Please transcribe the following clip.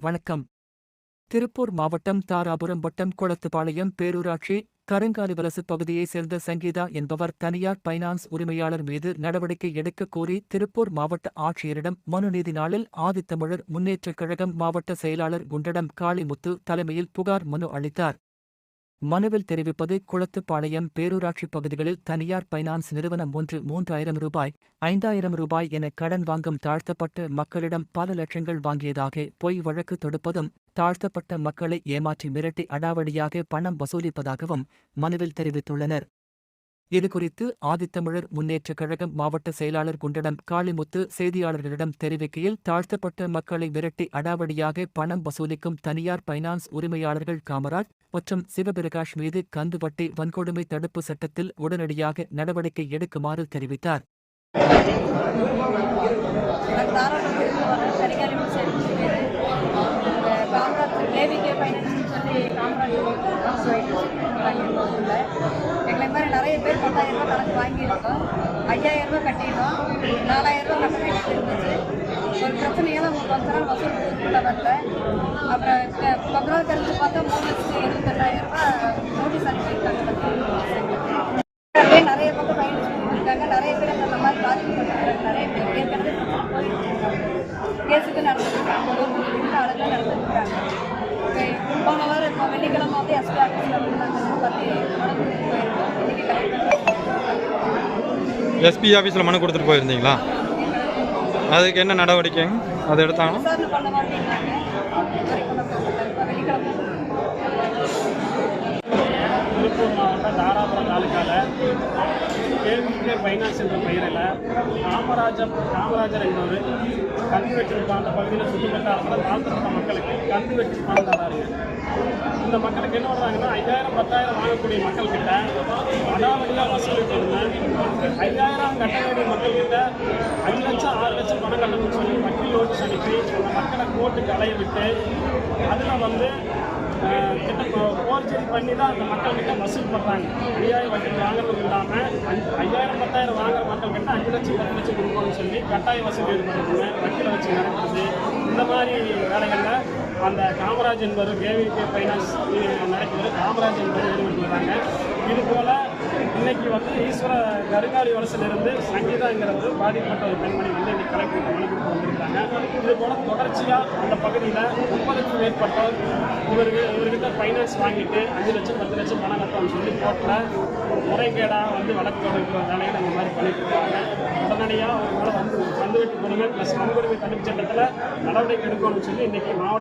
வணக்கம். திருப்பூர் மாவட்டம் தாராபுரம் வட்டம் குளத்துப்பாளையம் பேரூராட்சி கருங்காலிவலசு பகுதியைச் சேர்ந்த சங்கீதா என்பவர் தனியார் பைனான்ஸ் உரிமையாளர் மீது நடவடிக்கை எடுக்கக் கோரி திருப்பூர் மாவட்ட ஆட்சியரிடம் மனு நீதி நாளில் ஆதித்தமிழர் முன்னேற்றக் கழகம் மாவட்ட செயலாளர் குண்டடம் காளிமுத்து தலைமையில் புகார் மனு அளித்தார். மனுவில் தெரிவிப்பது குளத்துப்பாளையம் பேரூராட்சி பகுதிகளில் தனியார் பைனான்ஸ் நிறுவனம் ஒன்று மூன்றாயிரம் ரூபாய் ஐந்தாயிரம் ரூபாய் என கடன் வாங்கும் தாழ்த்தப்பட்ட மக்களிடம் பல லட்சங்கள் வாங்கியதாக பொய் வழக்கு தொடுப்பதும் தாழ்த்தப்பட்ட மக்களை ஏமாற்றி மிரட்டி அடாவடியாக பணம் வசூலிப்பதாகவும் மனுவில் தெரிவித்துள்ளனர். இதுகுறித்து ஆதித்தமிழர் முன்னேற்றக் கழகம் மாவட்ட செயலாளர் குண்டடம் காளிமுத்து செய்தியாளர்களிடம் தெரிவிக்கையில் தாழ்த்தப்பட்ட மக்களை விரட்டி அடாவடியாக பணம் வசூலிக்கும் தனியார் பைனான்ஸ் உரிமையாளர்கள் காமராஜ் மற்றும் சிவபிரகாஷ் மீது கந்துவட்டி வன்கொடுமை தடுப்பு சட்டத்தில் உடனடியாக நடவடிக்கை எடுக்குமாறு தெரிவித்தார். நிறைய பேர் பத்தாயிரம் ரூபாய் கணக்கு வாங்கியிருக்கோம். ஐயாயிரம் ரூபாய் கட்டியிருக்கோம். நாலாயிரம் ரூபாய் கட்ட வேண்டியது இருந்துச்சு. ஒரு பிரச்சனையால் உங்களுக்கு கொஞ்ச நாள் வசூல் கொடுக்கல வரல. அப்புறம் பக்கத்தில் தெரிஞ்சு பார்த்தா மூணு லட்சத்தி இருபத்தெட்டாயிரம் ரூபாய் நோட்டீஸ் அனுப்பியிருக்காங்க அப்படியே நிறைய பக்கம் பயணிச்சு இருக்காங்க. நிறைய பேர் அந்த மாதிரி பாதிக்கப்பட்டிருக்காங்க நிறைய பேர் ஏற்கனவே போயிட்டு கேஸுக்கு நடந்துருக்காங்க. ஒரு அழகாக நடந்துருக்காங்க. போன வாரம் இப்போ வெள்ளிக்கிழமை வந்து எஸ்பி ஆஃபீஸில் இருந்தாங்க பற்றி மனு போயிருக்கோம் இன்னைக்கு கலெக்டர் எஸ்பி ஆஃபீஸில் மனு கொடுத்துட்டு போயிருந்தீங்களா? அதுக்கு என்ன நடவடிக்கைங்க அதை எடுத்தாங்களா திருப்பூர் மாவட்டம் தாராபுரம் தாலுக்காவில் கேவிகே ஃபைனான்ஸ் என்ற பெயரில் காமராஜர் காமராஜர் என்பவர் கந்து வெட்டிருப்பான் அந்த பகுதியில் சுற்றுப்பட்ட அரசில் தாழ்த்தப்பட்ட மக்களுக்கு கந்து வெட்டி பணம் தராருங்க இந்த மக்களுக்கு என்ன பண்ணுறாங்கன்னா ஐயாயிரம் பத்தாயிரம் வாங்கக்கூடிய மக்கள்கிட்ட அடாவடியாக வசூலிட்டு இருந்தேன் ஐயாயிரம் கட்ட வேண்டிய மக்கள்கிட்ட அஞ்சு லட்சம் ஆறு லட்சம் பணம் கட்டணும்னு சொல்லி வக்கீல் நோட்டீஸ் அனுப்பி அந்த மக்களை கோர்ட்டுக்கு அலைய விட்டு அதில் வந்து போர்ஜரி பண்ணி தான் அந்த மக்கள்கிட்ட வசூல் பண்ணுறாங்க ஐயாயிரம் வக்கீல் வாங்குறதுக்கு இல்லாமல் அஞ்சு ஐயாயிரம் பத்தாயிரம் வாங்குற மக்கள்கிட்ட அஞ்சு லட்சம் பத்து லட்சம் கொடுக்கணும்னு சொல்லி கட்டாய வசூல் ஈடுபடுறது வக்கீல வச்சு நடக்கிறது இந்த மாதிரி வேலைகளில் அந்த காமராஜ் என்பவர் கேவிகே ஃபைனான்ஸ் நடக்கிறது காமராஜ் என்பவர் ஈடுபட்டு வராங்க இது போல் இன்னைக்கு வந்து ஈஸ்வர கருங்காலி வலசிலிருந்து சங்கீதாங்கிறது பாதிக்கப்பட்ட ஒரு பெண்மணி வந்து இன்னைக்கு கலெக்டர் மனு கொடுத்து வந்திருக்காங்க இது போல தொடர்ச்சியாக அந்த பகுதியில் முப்பதுக்கும் மேற்பட்டோர் இவருக்கு இவர்கிட்ட ஃபைனான்ஸ் வாங்கிட்டு அஞ்சு லட்சம் பத்து லட்சம் பணம் கட்டணும்னு சொல்லி கோர்ட்டில் முறைகேடாக வந்து வழக்கு தொடர்கிற வேலையை இந்த மாதிரி பண்ணிட்டு இருக்காங்க. உடனடியாக அவங்க வந்து வந்து வெட்டி கொடுமை ப்ளஸ் வன்கொடுமை தடுப்பு சட்டத்தில் நடவடிக்கை எடுக்கணும்னு சொல்லி இன்னைக்கு மாவட்ட